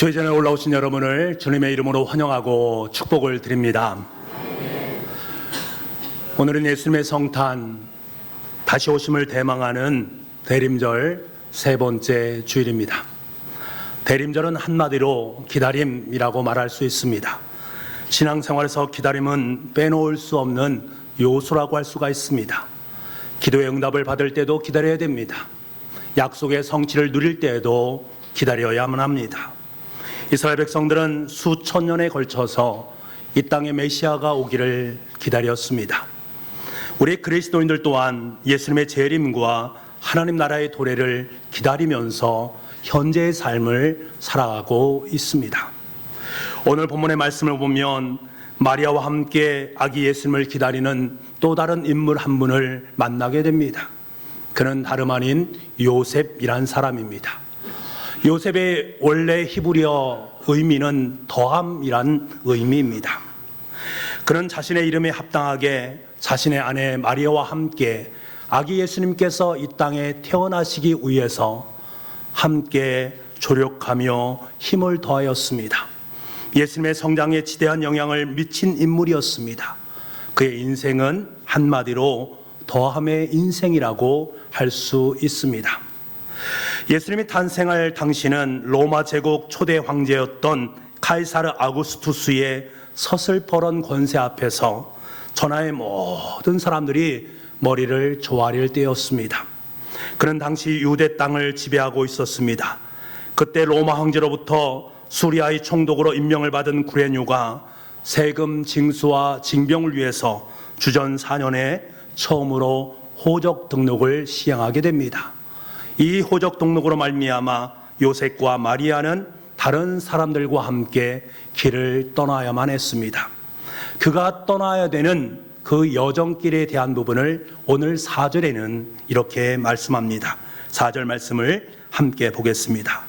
주회전에 올라오신 여러분을 주님의 이름으로 환영하고 축복을 드립니다. 오늘은 예수님의 성탄 다시 오심을 대망하는 대림절 세 번째 주일입니다. 대림절은 한마디로 기다림이라고 말할 수 있습니다. 신앙생활에서 기다림은 빼놓을 수 없는 요소라고 할 수가 있습니다. 기도의 응답을 받을 때도 기다려야 됩니다. 약속의 성취를 누릴 때에도 기다려야만 합니다. 이스라엘 백성들은 수천 년에 걸쳐서 이 땅에 메시아가 오기를 기다렸습니다. 우리 그리스도인들 또한 예수님의 재림과 하나님 나라의 도래를 기다리면서 현재의 삶을 살아가고 있습니다. 오늘 본문의 말씀을 보면 마리아와 함께 아기 예수님을 기다리는 또 다른 인물 한 분을 만나게 됩니다. 그는 다름 아닌 요셉이란 사람입니다. 요셉의 원래 히브리어 의미는 더함이란 의미입니다. 그는 자신의 이름에 합당하게 자신의 아내 마리아와 함께 아기 예수님께서 이 땅에 태어나시기 위해서 함께 조력하며 힘을 더하였습니다. 예수님의 성장에 지대한 영향을 미친 인물이었습니다. 그의 인생은 한마디로 더함의 인생이라고 할 수 있습니다. 예수님이 탄생할 당시는 로마 제국 초대 황제였던 카이사르 아구스투스의 서슬퍼런 권세 앞에서 전하의 모든 사람들이 머리를 조아릴 때였습니다. 그는 당시 유대 땅을 지배하고 있었습니다. 그때 로마 황제로부터 수리아의 총독으로 임명을 받은 구레뉴가 세금 징수와 징병을 위해서 주전 4년에 처음으로 호적 등록을 시행하게 됩니다. 이 호적 등록으로 말미암아 요셉과 마리아는 다른 사람들과 함께 길을 떠나야만 했습니다. 그가 떠나야 되는 그 여정길에 대한 부분을 오늘 4절에는 이렇게 말씀합니다. 4절 말씀을 함께 보겠습니다.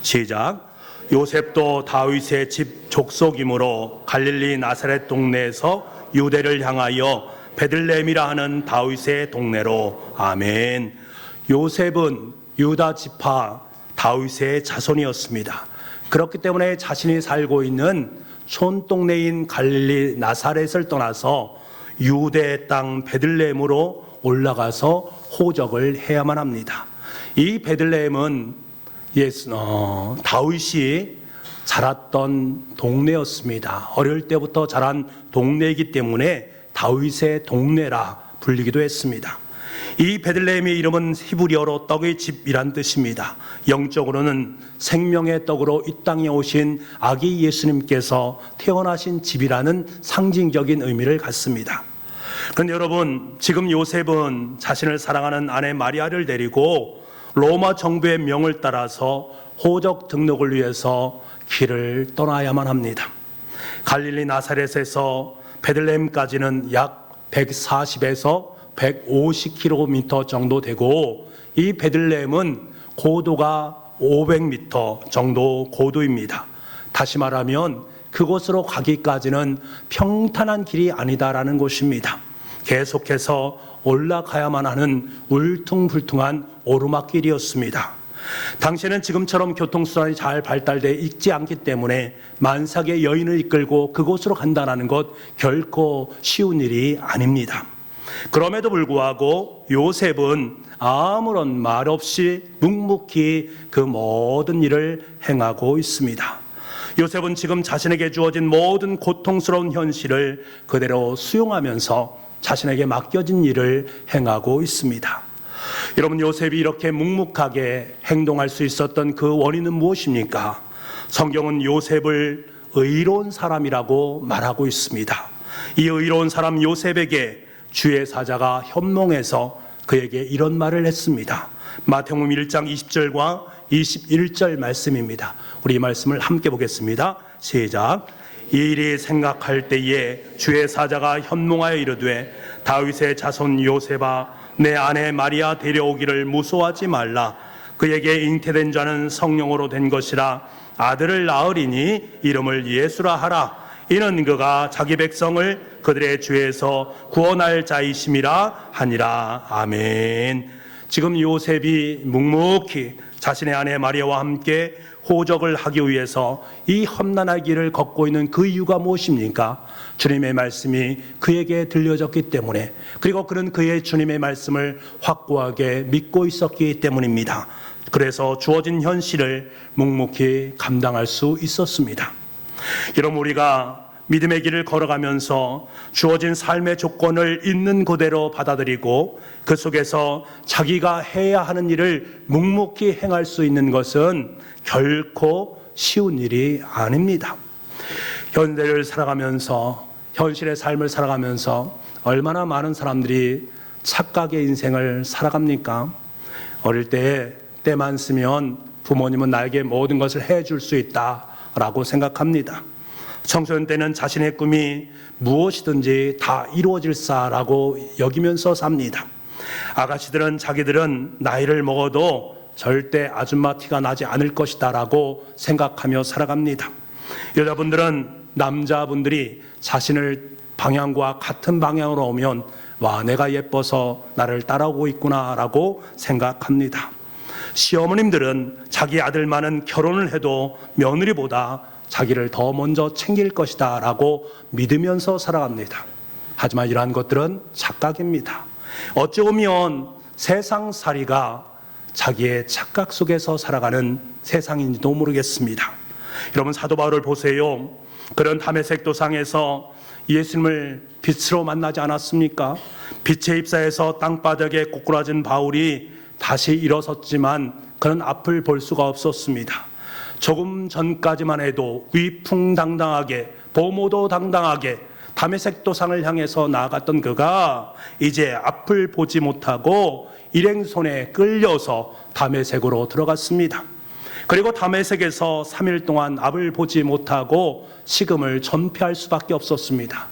시작. 요셉도 다윗의 집 족속이므로 갈릴리 나사렛 동네에서 유대를 향하여 베들레헴이라 하는 다윗의 동네로 아멘. 요셉은 유다 지파 다윗의 자손이었습니다. 그렇기 때문에 자신이 살고 있는 촌동네인 갈릴리 나사렛을 떠나서 유대 땅 베들레헴으로 올라가서 호적을 해야만 합니다. 이 베들레헴은 예수, 어, 다윗이 자랐던 동네였습니다. 어릴 때부터 자란 동네이기 때문에 다윗의 동네라 불리기도 했습니다. 이 베들레헴의 이름은 히브리어로 떡의 집이란 뜻입니다. 영적으로는 생명의 떡으로 이 땅에 오신 아기 예수님께서 태어나신 집이라는 상징적인 의미를 갖습니다. 그런데 여러분, 지금 요셉은 자신을 사랑하는 아내 마리아를 데리고 로마 정부의 명을 따라서 호적 등록을 위해서 길을 떠나야만 합니다. 갈릴리 나사렛에서 베들레헴까지는 약 140에서 150km 정도 되고 이 베들레헴은 고도가 500m 정도 고도입니다. 다시 말하면 그곳으로 가기까지는 평탄한 길이 아니다라는 곳입니다. 계속해서 올라가야만 하는 울퉁불퉁한 오르막길이었습니다. 당시에는 지금처럼 교통수단이 잘 발달돼 있지 않기 때문에 만삭의 여인을 이끌고 그곳으로 간다는 것 결코 쉬운 일이 아닙니다. 그럼에도 불구하고 요셉은 아무런 말 없이 묵묵히 그 모든 일을 행하고 있습니다. 요셉은 지금 자신에게 주어진 모든 고통스러운 현실을 그대로 수용하면서 자신에게 맡겨진 일을 행하고 있습니다. 여러분, 요셉이 이렇게 묵묵하게 행동할 수 있었던 그 원인은 무엇입니까? 성경은 요셉을 의로운 사람이라고 말하고 있습니다. 이 의로운 사람 요셉에게 주의 사자가 현몽해서 그에게 이런 말을 했습니다. 마태복음 1장 20절과 21절 말씀입니다. 우리 이 말씀을 함께 보겠습니다. 시작. 이 일이 생각할 때에 주의 사자가 현몽하여 이르되 다윗의 자손 요셉아 내 아내 마리아 데려오기를 무소하지 말라 그에게 잉태된 자는 성령으로 된 것이라 아들을 낳으리니 이름을 예수라 하라 이는 그가 자기 백성을 그들의 죄에서 구원할 자이심이라 하니라 아멘 지금 요셉이 묵묵히 자신의 아내 마리아와 함께 호적을 하기 위해서 이 험난한 길을 걷고 있는 그 이유가 무엇입니까? 주님의 말씀이 그에게 들려졌기 때문에 그리고 그는 그의 주님의 말씀을 확고하게 믿고 있었기 때문입니다. 그래서 주어진 현실을 묵묵히 감당할 수 있었습니다. 여러분 우리가 믿음의 길을 걸어가면서 주어진 삶의 조건을 있는 그대로 받아들이고 그 속에서 자기가 해야 하는 일을 묵묵히 행할 수 있는 것은 결코 쉬운 일이 아닙니다. 현대를 살아가면서 현실의 삶을 살아가면서 얼마나 많은 사람들이 착각의 인생을 살아갑니까? 어릴 때 때만 쓰면 부모님은 나에게 모든 것을 해줄 수 있다라고 생각합니다. 청소년 때는 자신의 꿈이 무엇이든지 다 이루어질사라고 여기면서 삽니다. 아가씨들은 자기들은 나이를 먹어도 절대 아줌마 티가 나지 않을 것이다라고 생각하며 살아갑니다. 여자분들은 남자분들이 자신을 방향과 같은 방향으로 오면 와 내가 예뻐서 나를 따라오고 있구나라고 생각합니다. 시어머님들은 자기 아들만은 결혼을 해도 며느리보다 자기를 더 먼저 챙길 것이다 라고 믿으면서 살아갑니다. 하지만 이러한 것들은 착각입니다. 어찌 보면 세상 살이가 자기의 착각 속에서 살아가는 세상인지도 모르겠습니다. 여러분 사도 바울을 보세요. 그런 담에색 도상에서 예수님을 빛으로 만나지 않았습니까? 빛의 입사에서 땅바닥에 꼬꾸라진 바울이 다시 일어섰지만 그는 앞을 볼 수가 없었습니다. 조금 전까지만 해도 위풍당당하게 보모도 당당하게 담에색 도 상을 향해서 나아갔던 그가 이제 앞을 보지 못하고 일행손에 끌려서 담에색으로 들어갔습니다. 그리고 담에색에서 3일 동안 앞을 보지 못하고 식음을 전폐할 수밖에 없었습니다.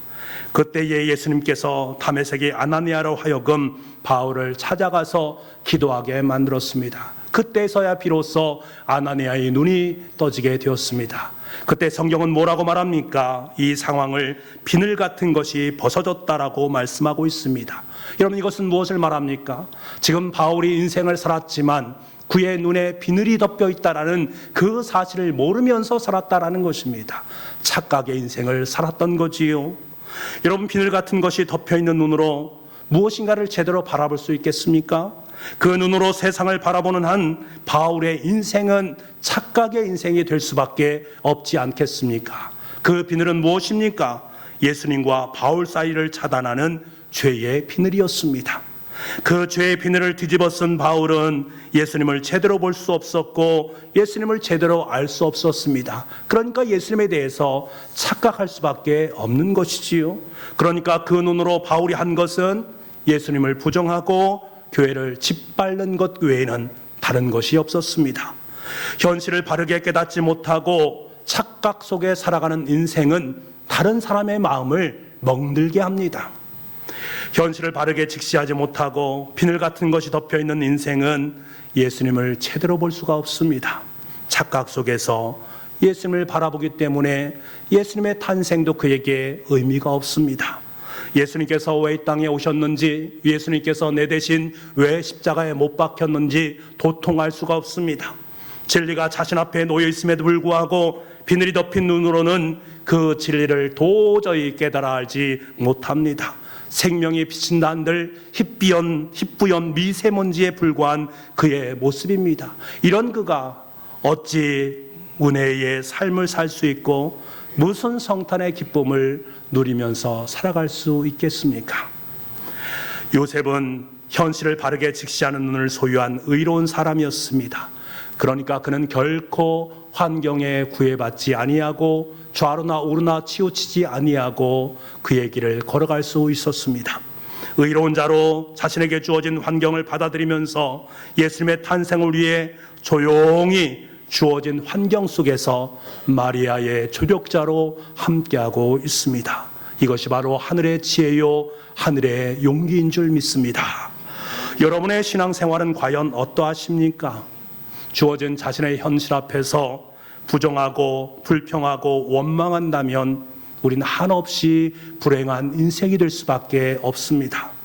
그때에 예수님께서 담에색의 아나니아로 하여금 바울을 찾아가서 기도하게 만들었습니다. 그때서야 비로소 아나니아의 눈이 떠지게 되었습니다. 그때 성경은 뭐라고 말합니까? 이 상황을 비늘 같은 것이 벗어졌다라고 말씀하고 있습니다. 여러분 이것은 무엇을 말합니까? 지금 바울이 인생을 살았지만 그의 눈에 비늘이 덮여 있다라는 그 사실을 모르면서 살았다라는 것입니다. 착각의 인생을 살았던 거지요. 여러분 비늘 같은 것이 덮여 있는 눈으로 무엇인가를 제대로 바라볼 수 있겠습니까? 그 눈으로 세상을 바라보는 한 바울의 인생은 착각의 인생이 될 수밖에 없지 않겠습니까? 그 비늘은 무엇입니까? 예수님과 바울 사이를 차단하는 죄의 비늘이었습니다. 그 죄의 비늘을 뒤집어 쓴 바울은 예수님을 제대로 볼 수 없었고 예수님을 제대로 알 수 없었습니다. 그러니까 예수님에 대해서 착각할 수밖에 없는 것이지요. 그러니까 그 눈으로 바울이 한 것은 예수님을 부정하고 교회를 짓밟는 것 외에는 다른 것이 없었습니다. 현실을 바르게 깨닫지 못하고 착각 속에 살아가는 인생은 다른 사람의 마음을 멍들게 합니다. 현실을 바르게 직시하지 못하고 비늘 같은 것이 덮여 있는 인생은 예수님을 제대로 볼 수가 없습니다. 착각 속에서 예수님을 바라보기 때문에 예수님의 탄생도 그에게 의미가 없습니다. 예수님께서 왜 이 땅에 오셨는지, 예수님께서 내 대신 왜 십자가에 못 박혔는지 도통할 수가 없습니다. 진리가 자신 앞에 놓여 있음에도 불구하고 비늘이 덮인 눈으로는 그 진리를 도저히 깨달아 알지 못합니다. 생명이 비친다 한들 희비연, 희뿌연 미세먼지에 불과한 그의 모습입니다. 이런 그가 어찌 은혜의 삶을 살 수 있고 무슨 성탄의 기쁨을 누리면서 살아갈 수 있겠습니까? 요셉은 현실을 바르게 직시하는 눈을 소유한 의로운 사람이었습니다. 그러니까 그는 결코 환경에 구애받지 아니하고 좌로나 우로나 치우치지 아니하고 그의 길을 걸어갈 수 있었습니다. 의로운 자로 자신에게 주어진 환경을 받아들이면서 예수님의 탄생을 위해 조용히 주어진 환경 속에서 마리아의 조력자로 함께하고 있습니다. 이것이 바로 하늘의 지혜요, 하늘의 용기인 줄 믿습니다. 여러분의 신앙생활은 과연 어떠하십니까? 주어진 자신의 현실 앞에서 부정하고 불평하고 원망한다면 우리는 한없이 불행한 인생이 될 수밖에 없습니다.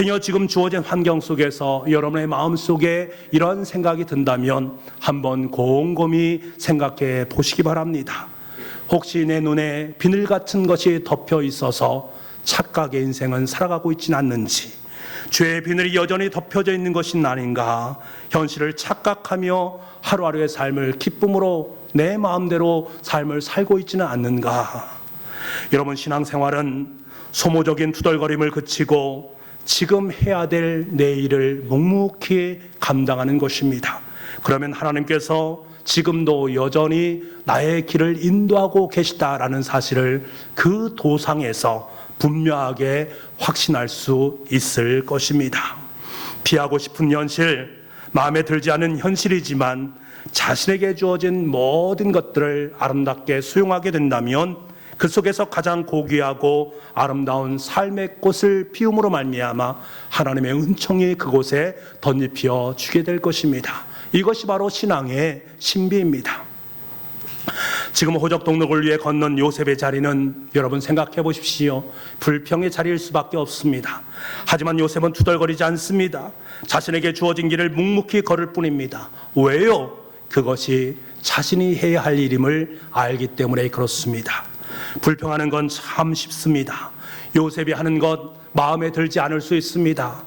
행여 지금 주어진 환경 속에서 여러분의 마음 속에 이런 생각이 든다면 한번 곰곰이 생각해 보시기 바랍니다. 혹시 내 눈에 비늘 같은 것이 덮여 있어서 착각의 인생은 살아가고 있지는 않는지, 죄의 비늘이 여전히 덮여져 있는 것이 아닌가, 현실을 착각하며 하루하루의 삶을 기쁨으로 내 마음대로 삶을 살고 있지는 않는가. 여러분 신앙생활은 소모적인 투덜거림을 그치고 지금 해야 될 내 일을 묵묵히 감당하는 것입니다. 그러면 하나님께서 지금도 여전히 나의 길을 인도하고 계시다라는 사실을 그 도상에서 분명하게 확신할 수 있을 것입니다. 피하고 싶은 현실, 마음에 들지 않은 현실이지만 자신에게 주어진 모든 것들을 아름답게 수용하게 된다면 그 속에서 가장 고귀하고 아름다운 삶의 꽃을 피움으로 말미암아 하나님의 은총이 그곳에 덧입혀 주게 될 것입니다. 이것이 바로 신앙의 신비입니다. 지금 호적 동록을 위해 걷는 요셉의 자리는 여러분 생각해 보십시오. 불평의 자리일 수밖에 없습니다. 하지만 요셉은 투덜거리지 않습니다. 자신에게 주어진 길을 묵묵히 걸을 뿐입니다. 왜요? 그것이 자신이 해야 할 일임을 알기 때문에 그렇습니다. 불평하는 건 참 쉽습니다. 요셉이 하는 것 마음에 들지 않을 수 있습니다.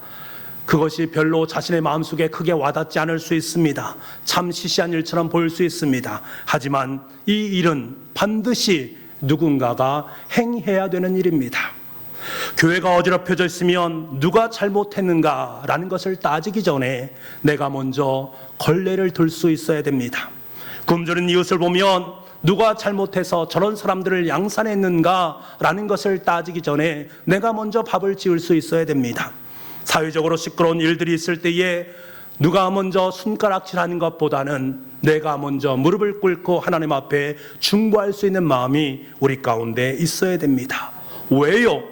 그것이 별로 자신의 마음속에 크게 와닿지 않을 수 있습니다. 참 시시한 일처럼 보일 수 있습니다. 하지만 이 일은 반드시 누군가가 행해야 되는 일입니다. 교회가 어지럽혀져 있으면 누가 잘못했는가라는 것을 따지기 전에 내가 먼저 걸레를 들 수 있어야 됩니다. 굶주린 이웃을 보면 누가 잘못해서 저런 사람들을 양산했는가라는 것을 따지기 전에 내가 먼저 밥을 지을 수 있어야 됩니다. 사회적으로 시끄러운 일들이 있을 때에 누가 먼저 손가락질하는 것보다는 내가 먼저 무릎을 꿇고 하나님 앞에 중보할 수 있는 마음이 우리 가운데 있어야 됩니다. 왜요?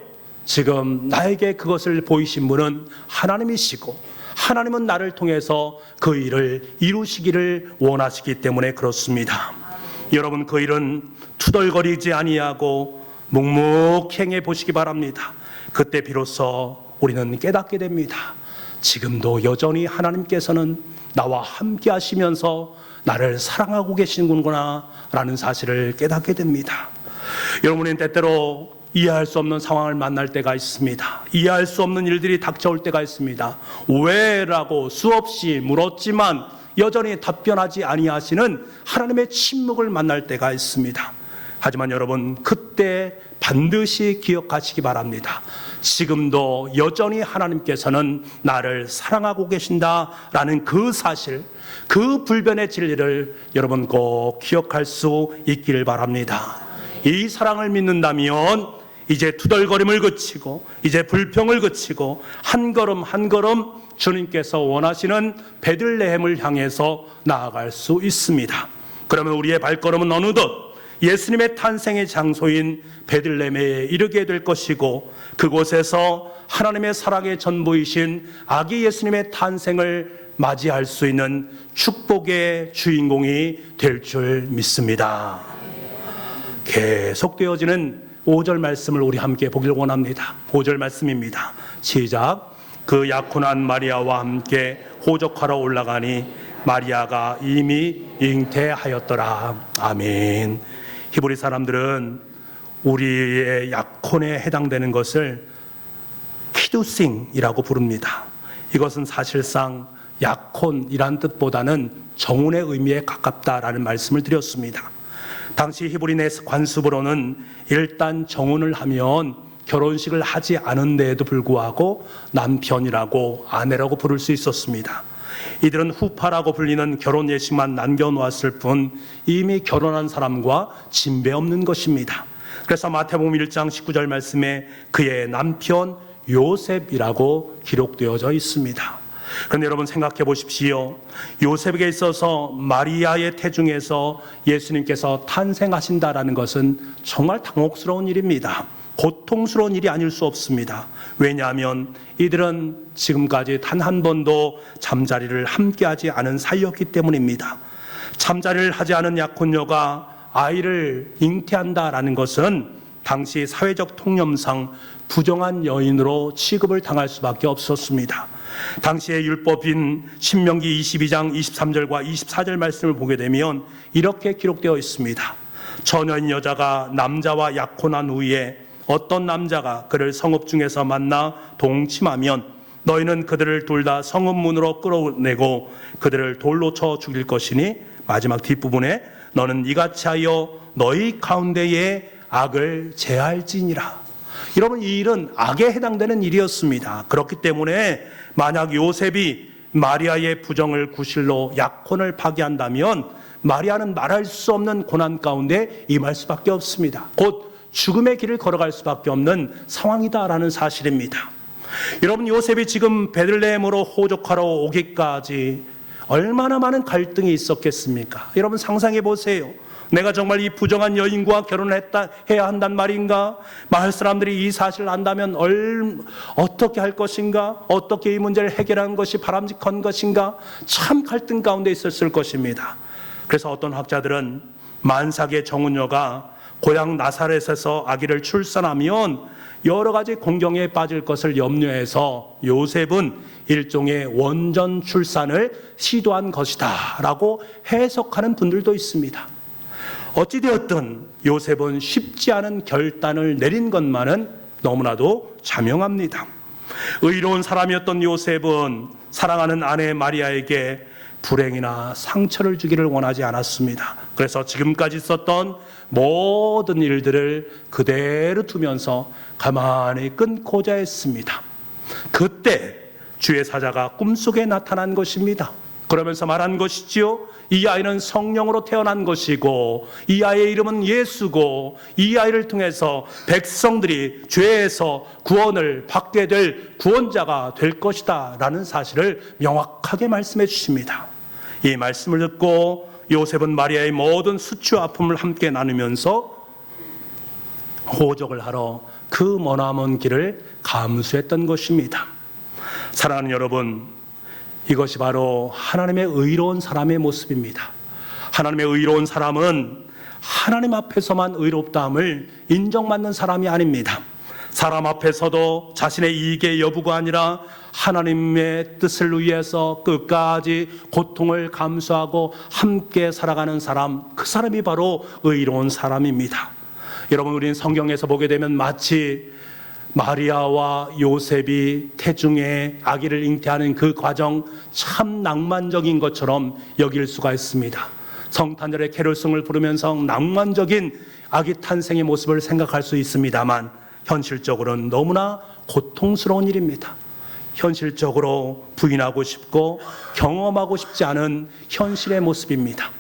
지금 나에게 그것을 보이신 분은 하나님이시고 하나님은 나를 통해서 그 일을 이루시기를 원하시기 때문에 그렇습니다. 여러분 그 일은 투덜거리지 아니하고 묵묵 행해 보시기 바랍니다. 그때 비로소 우리는 깨닫게 됩니다. 지금도 여전히 하나님께서는 나와 함께 하시면서 나를 사랑하고 계시는구나 라는 사실을 깨닫게 됩니다. 여러분은 때때로 이해할 수 없는 상황을 만날 때가 있습니다. 이해할 수 없는 일들이 닥쳐올 때가 있습니다. 왜 라고 수없이 물었지만 여전히 답변하지 아니하시는 하나님의 침묵을 만날 때가 있습니다. 하지만 여러분 그때 반드시 기억하시기 바랍니다. 지금도 여전히 하나님께서는 나를 사랑하고 계신다라는 그 사실, 그 불변의 진리를 여러분 꼭 기억할 수 있기를 바랍니다. 이 사랑을 믿는다면 이제 투덜거림을 그치고 이제 불평을 그치고 한 걸음 한 걸음 주님께서 원하시는 베들레헴을 향해서 나아갈 수 있습니다. 그러면 우리의 발걸음은 어느덧 예수님의 탄생의 장소인 베들레헴에 이르게 될 것이고 그곳에서 하나님의 사랑의 전부이신 아기 예수님의 탄생을 맞이할 수 있는 축복의 주인공이 될 줄 믿습니다. 계속되어지는 5절 말씀을 우리 함께 보길 원합니다. 5절 말씀입니다. 시작. 그 약혼한 마리아와 함께 호적하러 올라가니 마리아가 이미 잉태하였더라. 아멘. 히브리 사람들은 우리의 약혼에 해당되는 것을 키두싱이라고 부릅니다. 이것은 사실상 약혼이란 뜻보다는 정혼의 의미에 가깝다라는 말씀을 드렸습니다. 당시 히브리네 관습으로는 일단 정혼을 하면 결혼식을 하지 않은데에도 불구하고 남편이라고 아내라고 부를 수 있었습니다. 이들은 후파라고 불리는 결혼 예식만 남겨놓았을 뿐 이미 결혼한 사람과 진배 없는 것입니다. 그래서 마태복음 1장 19절 말씀에 그의 남편 요셉이라고 기록되어져 있습니다. 그런데 여러분 생각해 보십시오. 요셉에게 있어서 마리아의 태중에서 예수님께서 탄생하신다라는 것은 정말 당혹스러운 일입니다. 고통스러운 일이 아닐 수 없습니다. 왜냐하면 이들은 지금까지 단 한 번도 잠자리를 함께하지 않은 사이였기 때문입니다. 잠자리를 하지 않은 약혼녀가 아이를 잉태한다라는 것은 당시 사회적 통념상 부정한 여인으로 취급을 당할 수밖에 없었습니다. 당시의 율법인 신명기 22장 23절과 24절 말씀을 보게 되면 이렇게 기록되어 있습니다. 처녀인 여자가 남자와 약혼한 후에 어떤 남자가 그를 성읍 중에서 만나 동침하면 너희는 그들을 둘 다 성읍 문으로 끌어내고 그들을 돌로 쳐 죽일 것이니 마지막 뒷부분에 너는 이같이 하여 너희 가운데에 악을 제할지니라. 여러분 이 일은 악에 해당되는 일이었습니다. 그렇기 때문에 만약 요셉이 마리아의 부정을 구실로 약혼을 파기한다면 마리아는 말할 수 없는 고난 가운데 임할 수밖에 없습니다. 곧 죽음의 길을 걸어갈 수밖에 없는 상황이다라는 사실입니다. 여러분 요셉이 지금 베들레헴으로 호족하러 오기까지 얼마나 많은 갈등이 있었겠습니까? 여러분 상상해 보세요. 내가 정말 이 부정한 여인과 결혼을 했다 해야 한단 말인가? 마을 사람들이 이 사실을 안다면 얼, 어떻게 할 것인가? 어떻게 이 문제를 해결하는 것이 바람직한 것인가? 참 갈등 가운데 있었을 것입니다. 그래서 어떤 학자들은 만삭의 정은녀가 고향 나사렛에서 아기를 출산하면 여러 가지 공경에 빠질 것을 염려해서 요셉은 일종의 원전 출산을 시도한 것이다 라고 해석하는 분들도 있습니다. 어찌되었든 요셉은 쉽지 않은 결단을 내린 것만은 너무나도 자명합니다. 의로운 사람이었던 요셉은 사랑하는 아내 마리아에게 불행이나 상처를 주기를 원하지 않았습니다. 그래서 지금까지 있었던 모든 일들을 그대로 두면서 가만히 끊고자 했습니다. 그때 주의 사자가 꿈속에 나타난 것입니다. 그러면서 말한 것이지요. 이 아이는 성령으로 태어난 것이고 이 아이의 이름은 예수고 이 아이를 통해서 백성들이 죄에서 구원을 받게 될 구원자가 될 것이다 라는 사실을 명확하게 말씀해 주십니다. 이 말씀을 듣고 요셉은 마리아의 모든 수치 아픔을 함께 나누면서 호적을 하러 그 머나먼 길을 감수했던 것입니다. 사랑하는 여러분, 이것이 바로 하나님의 의로운 사람의 모습입니다. 하나님의 의로운 사람은 하나님 앞에서만 의롭다함을 인정받는 사람이 아닙니다. 사람 앞에서도 자신의 이익의 여부가 아니라 하나님의 뜻을 위해서 끝까지 고통을 감수하고 함께 살아가는 사람, 그 사람이 바로 의로운 사람입니다. 여러분, 우리는 성경에서 보게 되면 마치 마리아와 요셉이 태중에 아기를 잉태하는 그 과정 참 낭만적인 것처럼 여길 수가 있습니다. 성탄절의 캐롤송을 부르면서 낭만적인 아기 탄생의 모습을 생각할 수 있습니다만 현실적으로는 너무나 고통스러운 일입니다. 현실적으로 부인하고 싶고 경험하고 싶지 않은 현실의 모습입니다.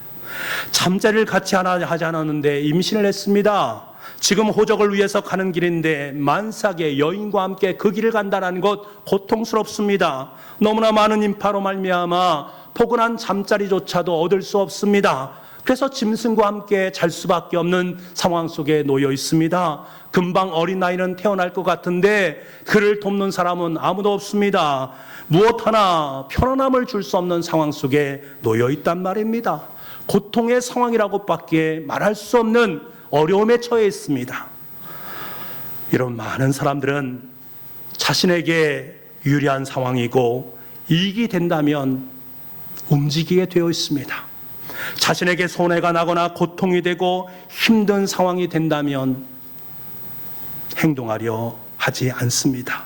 잠자리를 같이 하나 하지 않았는데 임신을 했습니다. 지금 호적을 위해서 가는 길인데 만삭의 여인과 함께 그 길을 간다는 것 고통스럽습니다. 너무나 많은 인파로 말미암아 포근한 잠자리조차도 얻을 수 없습니다. 그래서 짐승과 함께 잘 수밖에 없는 상황 속에 놓여 있습니다. 금방 어린 아이는 태어날 것 같은데 그를 돕는 사람은 아무도 없습니다. 무엇 하나 편안함을 줄 수 없는 상황 속에 놓여 있단 말입니다. 고통의 상황이라고밖에 말할 수 없는 어려움에 처해 있습니다. 이런 많은 사람들은 자신에게 유리한 상황이고 이익이 된다면 움직이게 되어 있습니다. 자신에게 손해가 나거나 고통이 되고 힘든 상황이 된다면 행동하려 하지 않습니다.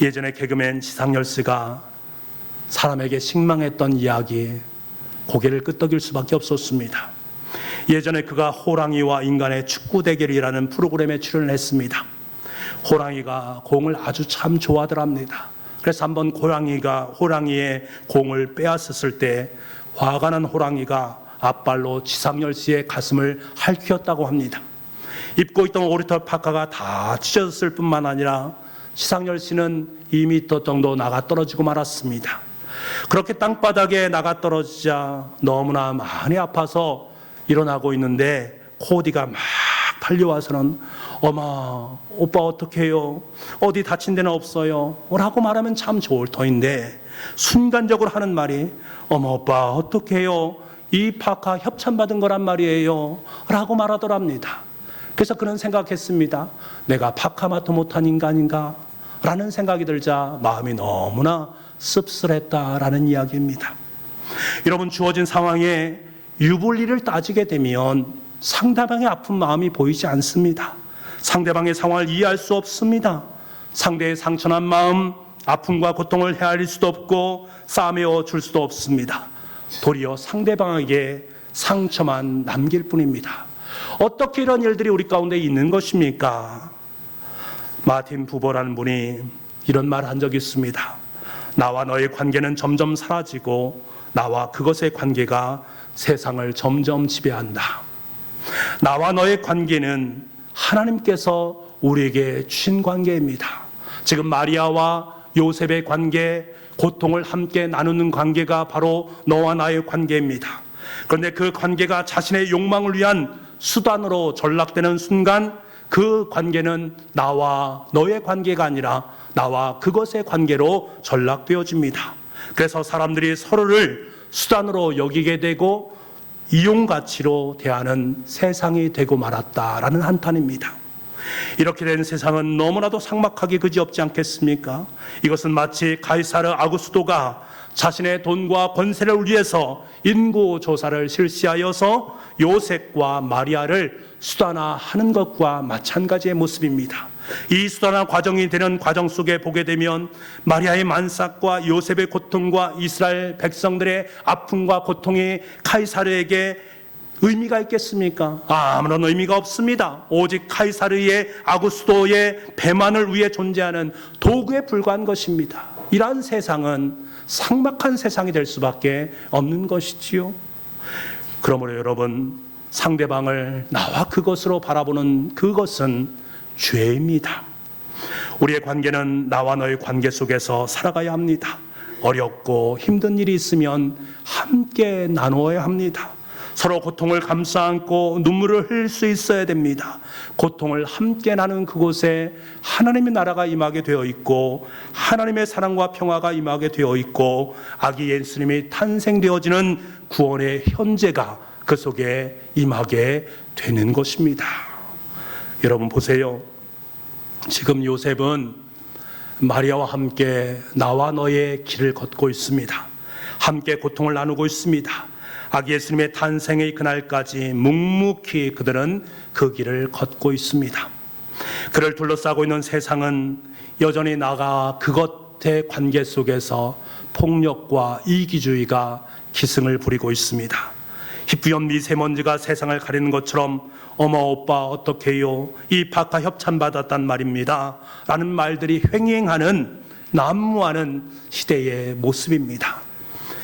예전에 개그맨 지상열 씨가 사람에게 식망했던 이야기 고개를 끄덕일 수밖에 없었습니다. 예전에 그가 호랑이와 인간의 축구 대결이라는 프로그램에 출연을 했습니다. 호랑이가 공을 아주 참 좋아하더랍니다. 그래서 한번 호랑이가 호랑이의 공을 빼앗았을 때 화가 난 호랑이가 앞발로 지상열 씨의 가슴을 핥혔다고 합니다. 입고 있던 오리털 파카가 다 찢어졌을 뿐만 아니라 지상열 씨는 2미터 정도 나가 떨어지고 말았습니다. 그렇게 땅바닥에 나가 떨어지자 너무나 많이 아파서 일어나고 있는데 코디가 막 달려와서는 어마 오빠 어떡해요 어디 다친 데는 없어요 라고 말하면 참 좋을 터인데 순간적으로 하는 말이 어머 오빠 어떡해요 이 파카 협찬받은 거란 말이에요 라고 말하더랍니다 그래서 그는 생각했습니다. 내가 파카마토 못한 인간인가? 라는 생각이 들자 마음이 너무나 씁쓸했다라는 이야기입니다. 여러분 주어진 상황에 유불리를 따지게 되면 상대방의 아픈 마음이 보이지 않습니다. 상대방의 상황을 이해할 수 없습니다. 상대의 상처난 마음, 아픔과 고통을 헤아릴 수도 없고 싸매어 줄 수도 없습니다. 도리어 상대방에게 상처만 남길 뿐입니다. 어떻게 이런 일들이 우리 가운데 있는 것입니까? 마틴 부버라는 분이 이런 말 한 적이 있습니다. 나와 너의 관계는 점점 사라지고 나와 그것의 관계가 세상을 점점 지배한다. 나와 너의 관계는 하나님께서 우리에게 주신 관계입니다. 지금 마리아와 요셉의 관계, 고통을 함께 나누는 관계가 바로 너와 나의 관계입니다. 그런데 그 관계가 자신의 욕망을 위한 수단으로 전락되는 순간 그 관계는 나와 너의 관계가 아니라 나와 그것의 관계로 전락되어집니다. 그래서 사람들이 서로를 수단으로 여기게 되고 이용 가치로 대하는 세상이 되고 말았다라는 한탄입니다. 이렇게 된 세상은 너무나도 삭막하기 그지없지 않겠습니까? 이것은 마치 가이사르 아구스도가 자신의 돈과 권세를 위해서 인구 조사를 실시하여서 요셉과 마리아를 수단화하는 것과 마찬가지의 모습입니다. 이 수단화 과정이 되는 과정 속에 보게 되면 마리아의 만삭과 요셉의 고통과 이스라엘 백성들의 아픔과 고통이 카이사르에게 의미가 있겠습니까? 아무런 의미가 없습니다. 오직 카이사르의 아구스도의 배만을 위해 존재하는 도구에 불과한 것입니다. 이러한 세상은 삭막한 세상이 될 수밖에 없는 것이지요. 그러므로 여러분 상대방을 나와 그것으로 바라보는 그것은 죄입니다. 우리의 관계는 나와 너의 관계 속에서 살아가야 합니다. 어렵고 힘든 일이 있으면 함께 나누어야 합니다. 서로 고통을 감싸 안고 눈물을 흘릴 수 있어야 됩니다. 고통을 함께 나눈 그곳에 하나님의 나라가 임하게 되어 있고 하나님의 사랑과 평화가 임하게 되어 있고 아기 예수님이 탄생되어지는 구원의 현재가 그 속에 임하게 되는 것입니다. 여러분 보세요. 지금 요셉은 마리아와 함께 나와 너의 길을 걷고 있습니다. 함께 고통을 나누고 있습니다. 아기 예수님의 탄생의 그날까지 묵묵히 그들은 그 길을 걷고 있습니다. 그를 둘러싸고 있는 세상은 여전히 나가 그것의 관계 속에서 폭력과 이기주의가 기승을 부리고 있습니다. 희뿌연 미세먼지가 세상을 가리는 것처럼 어머 오빠 어떡해요 이 파카 협찬 받았단 말입니다 라는 말들이 횡행하는 난무하는 시대의 모습입니다.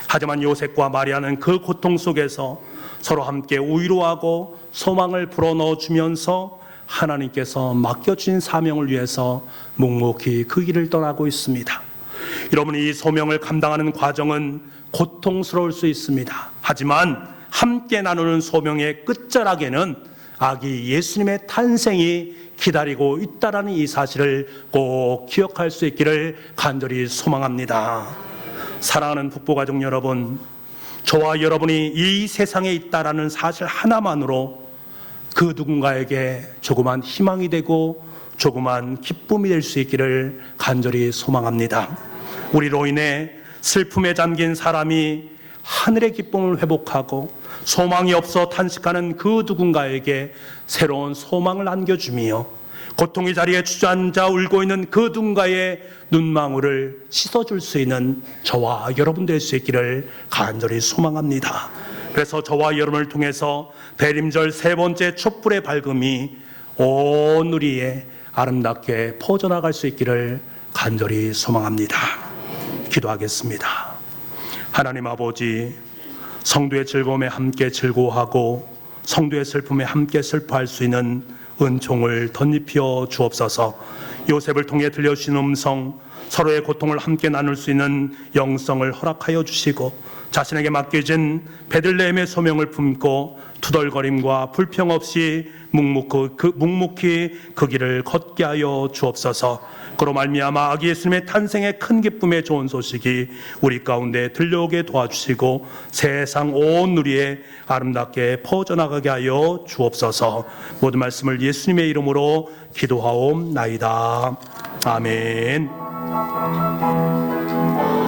하지만 요셉과 마리아는 그 고통 속에서 서로 함께 위로하고 소망을 불어넣어 주면서 하나님께서 맡겨주신 사명을 위해서 묵묵히 그 길을 떠나고 있습니다. 여러분 이 소명을 감당하는 과정은 고통스러울 수 있습니다. 하지만 함께 나누는 소명의 끝자락에는 아기 예수님의 탄생이 기다리고 있다라는 이 사실을 꼭 기억할 수 있기를 간절히 소망합니다. 사랑하는 북부가족 여러분, 저와 여러분이 이 세상에 있다라는 사실 하나만으로 그 누군가에게 조그만 희망이 되고 조그만 기쁨이 될 수 있기를 간절히 소망합니다. 우리로 인해 슬픔에 잠긴 사람이 하늘의 기쁨을 회복하고 소망이 없어 탄식하는 그 누군가에게 새로운 소망을 안겨주며 고통의 자리에 주저앉아 울고 있는 그 누군가의 눈망울을 씻어줄 수 있는 저와 여러분 될 수 있기를 간절히 소망합니다. 그래서 저와 여러분을 통해서 대림절 세 번째 촛불의 밝음이 온 우리에 아름답게 퍼져나갈 수 있기를 간절히 소망합니다. 기도하겠습니다. 하나님 아버지, 성도의 즐거움에 함께 즐거워하고 성도의 슬픔에 함께 슬퍼할 수 있는 은총을 덧입혀 주옵소서. 요셉을 통해 들려주신 음성, 서로의 고통을 함께 나눌 수 있는 영성을 허락하여 주시고 자신에게 맡겨진 베들레헴의 소명을 품고 투덜거림과 불평 없이 묵묵히 그, 그 길을 걷게 하여 주옵소서. 그로 말미암아 아기 예수님의 탄생의 큰 기쁨의 좋은 소식이 우리 가운데 들려오게 도와주시고 세상 온 누리에 아름답게 퍼져나가게 하여 주옵소서. 모든 말씀을 예수님의 이름으로 기도하옵나이다. 아멘.